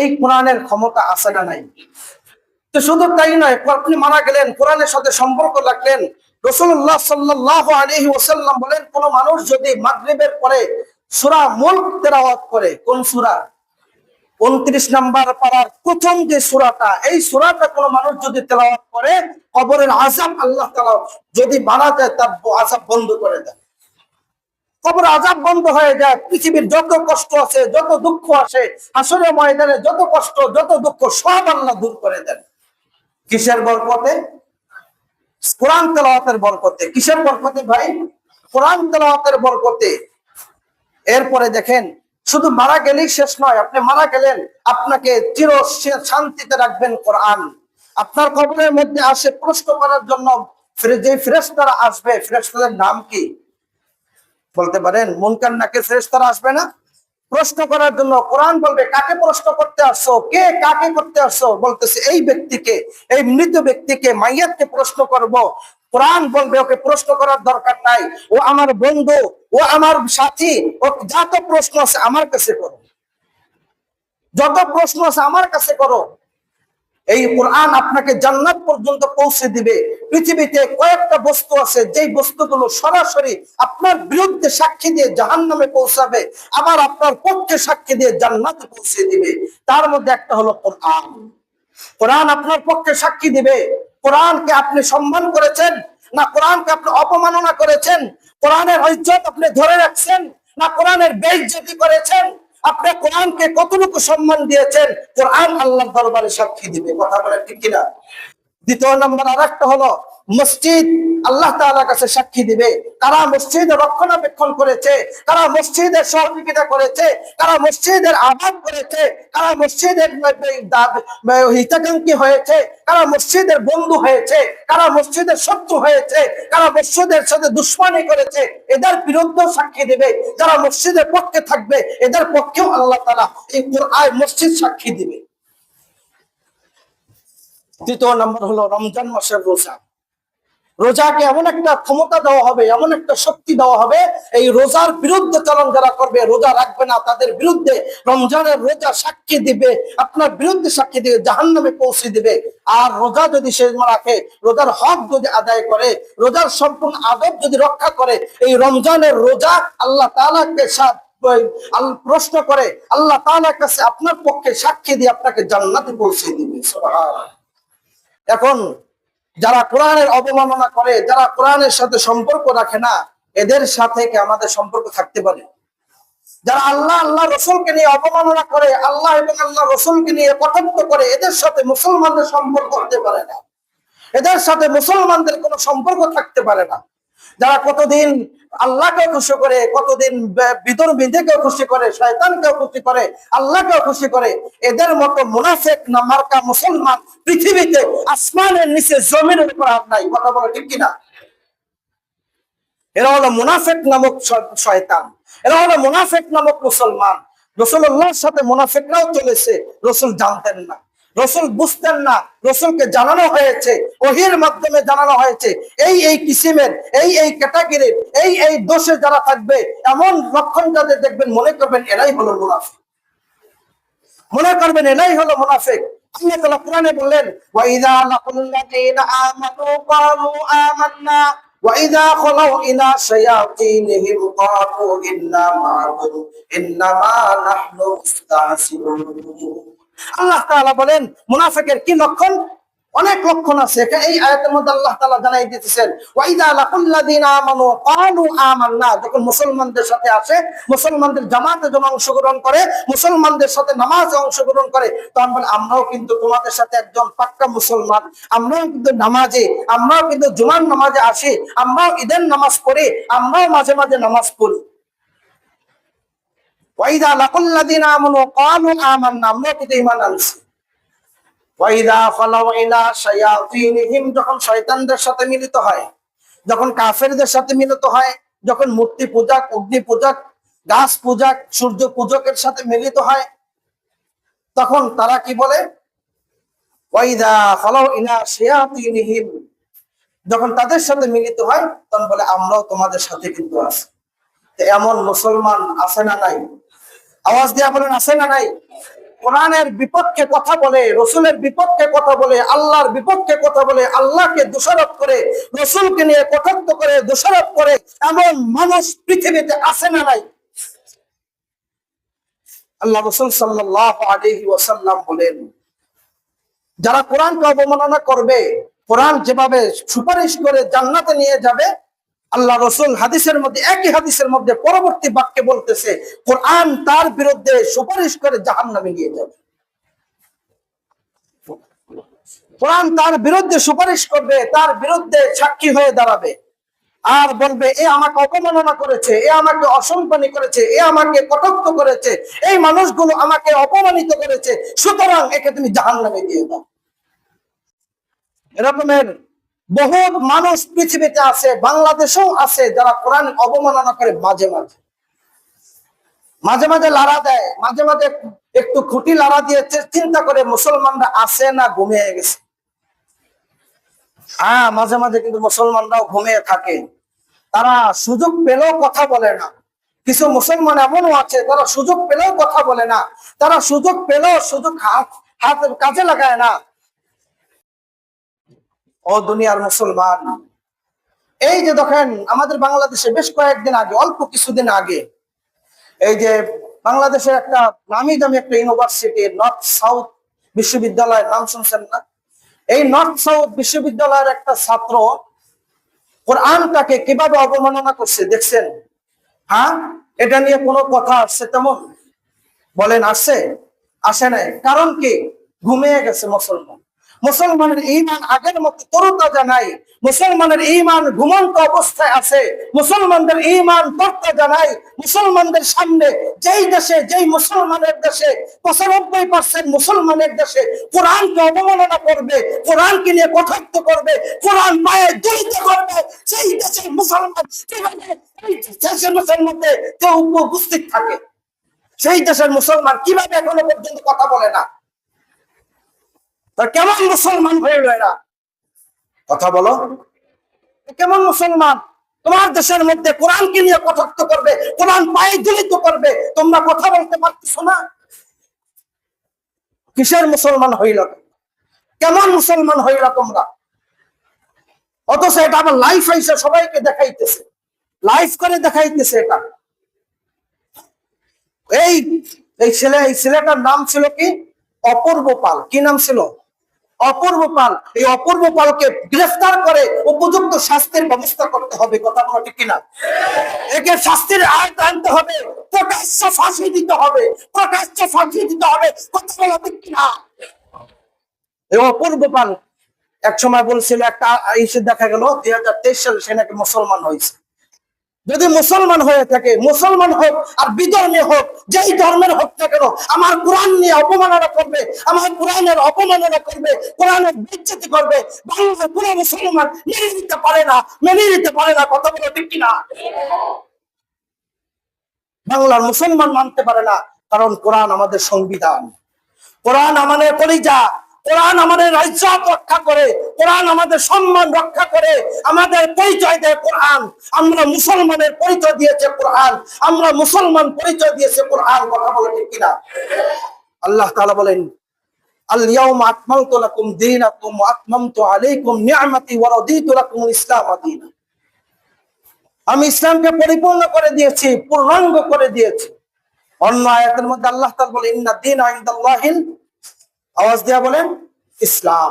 এই কোরআনের ক্ষমতা আছে না নাই? তো শুধু তাই নয়, আপনি মারা গেলেন, কোরআনের সাথে সম্পর্ক রাখলেন। রসুল্লাহ সাল্লাহ আলহি ওসাল্লাম বলেন, কোন মানুষ যদি মাগরিবের পরে সুরা মুল্ক তেলাওয়াত করে, কোন সুরা? উনত্রিশ নাম্বার পাড়ার প্রথম যে সুরাটা, এই সুরাটা কোন মানুষ যদি তেলাওয়াত করে, কবরের আজাব আল্লাহ তালা যদি বানা যায় তার আজাব বন্ধ করে দেয়। কবর আজাব বন্ধ হয়ে যায়। পৃথিবীর যত কষ্ট আছে, যত দুঃখ আছে আসলে ময়দানে যত কষ্ট, যত দুঃখ সব আল্লাহ দূর করে দেন। কিসের বরকতে? কোরআন তেলাওয়াতের বরকতে। কিসের বরকতে ভাই? কোরআন তেলাওয়াতের বরকতে। এরপরে দেখেন, শুধু মারা গেলেই শেষ নয়, আপনি মারা গেলেন, আপনাকে চির শান্তিতে রাখবেন কোরআন। আপনার কবরের মধ্যে আসে প্রশ্ন করার জন্য যে ফেরেশতারা আসবে, ফেরেশতাদের নাম কি? বলতে পারেন মুনকার নাকে ফেরেশতারা আসবে না? প্রশ্ন করার জন্য কোরআন বলবে, কাকে প্রশ্ন করতে আসছো? কে কাকে করতে আসছো? বলতেছে, এই ব্যক্তিকে, এই মৃত ব্যক্তিকে, মাইয়াতকে প্রশ্ন করব। কোরআন বলবে, ওকে প্রশ্ন করার দরকার নাই। ও আমার বন্ধু, ও আমার সাথী, ও যত প্রশ্ন আছে আমার কাছে করো। যত প্রশ্ন আছে আমার কাছে করো। এই কোরআন আপনাকে জান্নাত পর্যন্ত পৌঁছে দিবে। পৃথিবীতে কয়েকটা বস্তু আছে, যেই বস্তুগুলো সরাসরি আপনার বিরুদ্ধে সাক্ষী দিয়ে জাহান নামে পৌঁছাবে, আবার আপনার পক্ষে সাক্ষী দিয়ে জান্নাতে পৌঁছে দিবে। তার মধ্যে একটা হলো কোরআন। কোরআন আপনার পক্ষে সাক্ষী দিবে। কোরআনকে আপনি সম্মান করেছেন, না কোরআনকে আপনি অপমাননা করেছেন? কোরআনের ঐজ্জত আপনি ধরে রাখছেন, না কোরআনের বেইজ্জতি করেছেন? আপনি কোরআনকে কতটুকু সম্মান দিয়েছেন? কোরআন আল্লাহ দরবারে সাক্ষী দিবে। কথা বলেন ঠিক কিনা? দ্বিতীয় নম্বর আর একটা হলো, মসজিদ আল্লাহ তাআলার কাছে সাক্ষী দিবে। কারা মসজিদের রক্ষণাবেক্ষণ করেছে, কারা মসজিদের সহযোগিতা করেছে, কারা মসজিদের আবাদ করেছে, কারা মসজিদের হিতাকাঙ্ক্ষী হয়েছে, কারা মসজিদের বন্ধু হয়েছে, কারা মসজিদের শত্রু হয়েছে, কারা মসজিদের সাথে দুশ্মনী করেছে, এদের বিরুদ্ধে সাক্ষী দেবে। যারা মসজিদের পক্ষে থাকবে, এদের পক্ষেও আল্লাহ তালা এই মসজিদ সাক্ষী দিবে। তৃতীয় নম্বর হলো রমজান মাসের রোজা রোজাকে এমন একটা ক্ষমতা দেওয়া হবে, এমন একটা শক্তি দেওয়া হবে, এই রোজার বিরুদ্ধে চলন যারা করবে, রোজা রাখবে না, তাদের বিরুদ্ধে রমজানের রোজা সাক্ষী দিবে, আপনার বিরুদ্ধে সাক্ষী দিবে জাহান নামে পৌঁছে দিবে আর রোজা যদি সে রাখে, রোজার হক যদি আদায় করে, রোজার সম্পূর্ণ আদব যদি রক্ষা করে, এই রমজানের রোজা আল্লাহ তালাকে প্রশ্ন করে, আল্লাহ তাআলার কাছে আপনার পক্ষে সাক্ষী দিয়ে আপনাকে জান্নাতে পৌঁছে দিবে। এখন যারা কোরআনের অবমাননা করে, যারা কোরআনের সাথে সম্পর্ক রাখে না, এদের সাথে কি আমাদের সম্পর্ক থাকতে পারে? যারা আল্লাহ আল্লাহ রসুলকে নিয়ে অবমাননা করে, আল্লাহ এবং আল্লাহ রসুলকে নিয়ে কটাক্ষ করে, এদের সাথে মুসলমানদের সম্পর্ক হতে পারে না। এদের সাথে মুসলমানদের কোনো সম্পর্ক থাকতে পারে না। যারা কতদিন আল্লাহকে খুশি করে, কতদিন বিদর বিধেকেও খুশি করে, শয়তানকেও খুশি করে, আল্লাহকেও খুশি করে, এদের মতো মুনাফেক না মার্কা মুসলমান পৃথিবীতে আসমানের নিচে জমিনের উপর আর নাই, কথা বলে ঠিক কিনা? এরা হলো মুনাফেক নামক শয়তান, এরা হলো মুনাফেক নামক মুসলমান। রসুল্লাহর সাথে মুনাফেকরাও চলেছে, রসুল জানতেন না। রসুল বুঝতেন না রসুলকে জানানো হয়েছে ওহির মাধ্যমে জানানো হয়েছে এই এই কিসিমের এই এই ক্যাটাগরির এই এই দোষে যারা থাকবে এমন লক্ষণ যাদের দেখবেন মনে করবেন এরাই হলো মুনাফিক মনে করবেন এরাই হলো মুনাফিক আল্লাহ তাআলা কোরআনে বললেন ওয়াইদা লাকুল্লাযীনা আমানু ক্বালু আমান্না وإذا خلوا إلى شياطينهم قالوا إنا معكم إنما نحن مستهزئون আল্লাহ তাআলা বলেন, মুনাফিকের কি লক্ষণ? অনেক লক্ষণ আছে। এই আয়াতের মধ্যে আল্লাহ তাআলা জানাই দিতেছেন ওয়াইদা যখন মুসলমানদের সাথে আসে, মুসলমানদের জামাতে যখন অংশগ্রহণ করে, মুসলমানদের সাথে নামাজে অংশগ্রহণ করে, তখন বলে, আমরাও কিন্তু তোমাদের সাথে একজন পাক্কা মুসলমান। আমরাও কিন্তু নামাজে, আমরাও কিন্তু জুমার নামাজে আসি। আমরাও ঈদের নামাজ পড়ি, আমরাও মাঝে মাঝে নামাজ পড়ি। ওয়াইদা ক্বালু আমান্না আমরা ঈমান আনছি। ওয়াইদা ফালাউ ইলা শায়াতিনহিম, যখন শয়তানদের সাথে মিলিত হয়, যখন কাফেরদের সাথে মিলিত হয়, যখন মূর্তি অগ্নি গাছ সূর্য পূজকের সাথে মিলিত হয়, তখন তারা কি বলে? ওয়াইদা ফালাউ ইলা শায়াতিনহিম, যখন তাদের সাথে মিলিত হয়, তখন বলে, আমরাও তোমাদের সাথে কিন্তু আছি। এমন মুসলমান আছে না নাই? আওয়াজ দিয়া বলেন, আছে না নাই? কোরআনের বিপক্ষে কথা বলে, রসুলের বিপক্ষে কথা বলে, আল্লাহর বিপক্ষে কথা বলে, আল্লাহকে দোষারোপ করে, রসুলকে নিয়ে কটাক্ষ করে, দোষারোপ করে, এমন মানুষ পৃথিবীতে আসে না নাই? আল্লাহ রসুল সাল্লাহ আলহি ওয়াসাল্লাম বলেন, যারা কোরআনকে অবমাননা করবে, কোরআন যেভাবে সুপারিশ করে জান্নাতে নিয়ে যাবে আল্লাহ রসুল হাদিসের মধ্যে, একই হাদিসের মধ্যে পরবর্তী বাক্যে বলতেছে, কোরআন তার বিরুদ্ধে সুপারিশ করে জাহান নামে নিয়ে যাবে। কোরআন তার বিরুদ্ধে সুপারিশ করবে, তার বিরুদ্ধে সাক্ষী হয়ে দাঁড়াবে। আর বলবে, এ আমাকে অপমাননা করেছে, এ আমাকে অসম্মানী করেছে, এ আমাকে কটাক্ষ করেছে, এই মানুষগুলো আমাকে অপমানিত করেছে, সুতরাং একে তুমি জাহান নামে দিয়ে দাও। এরকমের বহু মানুষ পৃথিবীতে আছে, বাংলাদেশেও আছে যারা কোরআন অবমাননা করে মাঝে মাঝে। মাঝে মাঝে লাড়া দেয়, মাঝে মাঝে একটু খুঁটি লাড়া দিয়ে চিন্তা করে মুসলমানরা আছে না ঘুমিয়ে গেছে। হ্যাঁ মাঝে মাঝে কিন্তু মুসলমানরাও ঘুমিয়ে থাকে। তারা সুযোগ পেলেও কথা বলে না। কিছু মুসলমান এমনও আছে তারা সুযোগ পেলেও কথা বলে না। তারা সুযোগ পেলেও সুযোগ হাত হাত কাজে লাগায় না। ও দুনিয়ার মুসলমান। এই যে দেখেন, আমাদের বাংলাদেশে বেশ কয়েকদিন আগে, অল্প কিছুদিন আগে, এই যে বাংলাদেশের একটা নামি দামি একটা ইউনিভার্সিটি নর্থ সাউথ বিশ্ববিদ্যালয়ের নাম শুনছেন না? এই নর্থ সাউথ বিশ্ববিদ্যালয়ের একটা ছাত্র কোরআনটাকে কীভাবে অবমাননা করছে, দেখছেন? হ্যাঁ? এটা নিয়ে কোনো কথা আসছে তেমন? বলেন, আসছে? আসে নাই। কারণ কি? ঘুমিয়ে গেছে মুসলমান। মুসলমানের ইমান আগের মতো তরুতাজা নাই। মুসলমানের ইমান ঘুমন্ত অবস্থায় আছে। মুসলমানদের ইমান তরতাজা নাই। মুসলমানদের সামনে যেই দেশে, যেই মুসলমানের দেশে পঁচানব্বই পার্সেন্ট মুসলমানের দেশে কোরআনকে অবমাননা করবে, কোরআনকে নিয়ে কটাক্ষ করবে, কোরআন পায়ে দলিত করবে, সেই দেশের মুসলমান দেশের মুসলমানদের কেউ উপস্থিত থাকে। সেই দেশের মুসলমান কীভাবে এখনও পর্যন্ত কথা বলে না? তা কেমন মুসলমান হয়ে এরা? কথা বলো। কেমন মুসলমান? তোমার দেশের মধ্যে কোরআনকে নিয়ে কটাক্ষ করবে, কোরআন পায়ে দলিত করবে, তোমরা কথা বলতে পারতেছো না? কিসের মুসলমান হইল? কেমন মুসলমান হইল তোমরা? অথচ এটা আবার লাইফ আইসে সবাইকে দেখাইতেছে। লাইফ করে দেখাইতেছে এটা। এই ছেলে, এই ছেলেটার নাম ছিল কি? অপূর্ব পাল। কি নাম ছিল? অপূর্ব পাল, এই অপূর্ব পালকে গ্রেফতার করে উপযুক্ত শাস্তির ব্যবস্থা করতে হবে, কথা বলা ঠিক কিনা? একে শাস্তির আয়ত আনতে হবে, প্রকাশ্য ফাঁসি দিতে হবে, প্রকাশ্য ফাঁসি দিতে হবে, কথা বলা ঠিক কিনা? এই অপূর্ব পাল এক সময় বলছিল একটা দেখা গেল, দুই হাজার তেইশ সালে সে নাকি মুসলমান হয়েছে। যদি মুসলমান হয়ে থাকে, মুসলমান হোক আর বিধর্মী হোক, যেই ধর্মের হোক না কেন, আমার কোরআন নিয়ে অপমাননা করবে, আমার কোরআনের অপমাননা করবে, কোরআনের বিচ্ছেতি করবে, বাংলার কোন মুসলমান মেনে নিতে পারে না, মেনে নিতে পারে না, কথা বলে ঠিক কিনা? বাংলার মুসলমান মানতে পারে না, কারণ কোরআন আমাদের সংবিধান। কোরআন আমাদের কলিজা। কোরআন আমাদের রাজ্য রক্ষা করে, কোরআন আমাদের সম্মান রক্ষা করে, আমাদের পরিচয় দেয় কোরআন। আমরা মুসলমানের পরিচয় দিয়েছে কোরআন। আমরা মুসলমান পরিচয় দিয়েছে কোরআন, কথা বলে ঠিক কিনা? আল্লাহ তাআলা বলেন ইসলাম দীনা আমি ইসলামকে পরিপূর্ণ করে দিয়েছি, পূর্ণাঙ্গ করে দিয়েছি। অন্য আয়াতের মধ্যে আল্লাহ তাআলা বলেন, ইন্না দীনা ইনদাল্লাহিল আওয়াজ দেয়া বলেন, ইসলাম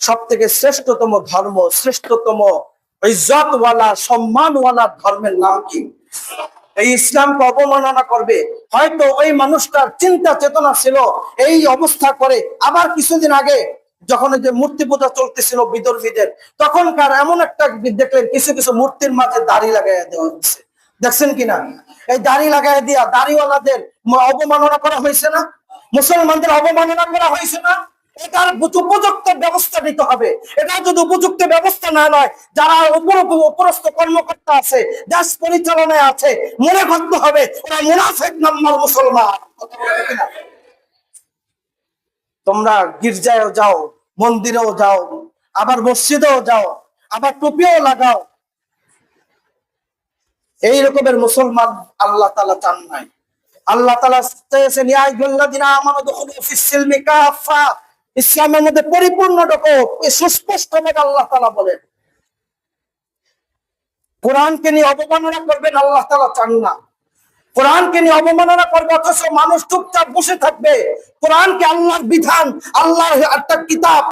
সব থেকে শ্রেষ্ঠতম ধর্ম, শ্রেষ্ঠতম ইজ্জতওয়ালা সম্মানওয়ালা ধর্মের নাম কি? এই ইসলামকে অবমাননা করবে। হয়তো ওই মানুষটার চিন্তা চেতনা ছিল, এই অবস্থা করে। আবার কিছুদিন আগে যখন যে মূর্তি পূজা চলতেছিল বিদর্মীদের তখনকার এমন একটা দেখলেন, কিছু কিছু মূর্তির মাঝে দাড়ি লাগাইয়া দেওয়া হচ্ছে দেখছেন কিনা? এই দাড়ি লাগাই দিয়া দাড়িওয়ালাদের অবমাননা করা হয়েছে না? মুসলমানদের অবমাননা করা হয়েছে না? এটার উপযুক্ত ব্যবস্থা নিতে হবে। এটা যদি উপযুক্ত ব্যবস্থা না নয়, যারা উপর উপরস্থ কর্মকর্তা আছে, দেশ পরিচালনায় আছে, মনে করতে হবে ওরা মুনাফেক নাম্বার মুসলমান? তোমরা গির্জায়ও যাও, মন্দিরেও যাও, আবার মসজিদেও যাও, আবার টুপিও লাগাও। এই রকমের মুসলমান আল্লাহ তালা চান নাই। আল্লাহ ইসলামের মধ্যে পরিপূর্ণ ঢোকো সুস্পষ্ট ভাবে আল্লাহ তালা বলেন। কোরআনকে নিয়ে অবমাননা করবেন আল্লাহ তালা চান না। কোরআনকে নিয়ে অবমাননা করবে, অথচ মানুষ চুপচাপ বসে থাকবে। কোরআনকে আল্লাহর বিধান, আল্লাহর একটা কিতাব